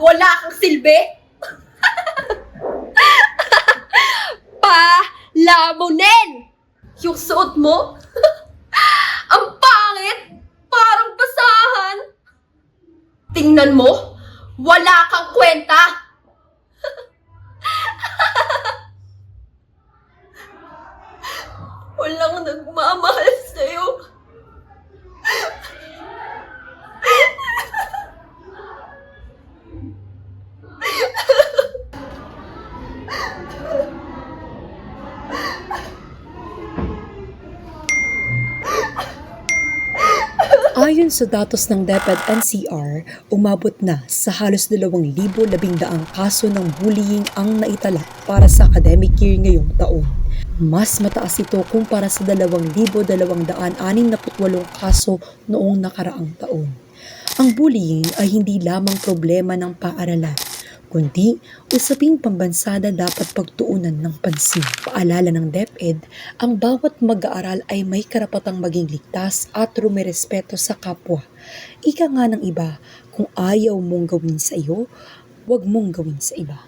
wala kang silbi? Palamunin! Yung suot mo? Ang pangit! Parang basahan! Tingnan mo, wala kang kwenta! Walang nagmamahal Ayon sa datos ng DepEd NCR, umabot na sa halos 2,012 kaso ng bullying ang naitala para sa academic year ngayong taon. Mas mataas ito kumpara sa 2,268 kaso noong nakaraang taon. Ang bullying ay hindi lamang problema ng paaralan, kundi usaping pambansa na dapat pagtuunan ng pansin. Paalala ng DepEd, ang bawat mag-aaral ay may karapatang maging ligtas at rumirespeto sa kapwa. Ika nga ng iba, kung ayaw mong gawin sa iyo, huwag mong gawin sa iba.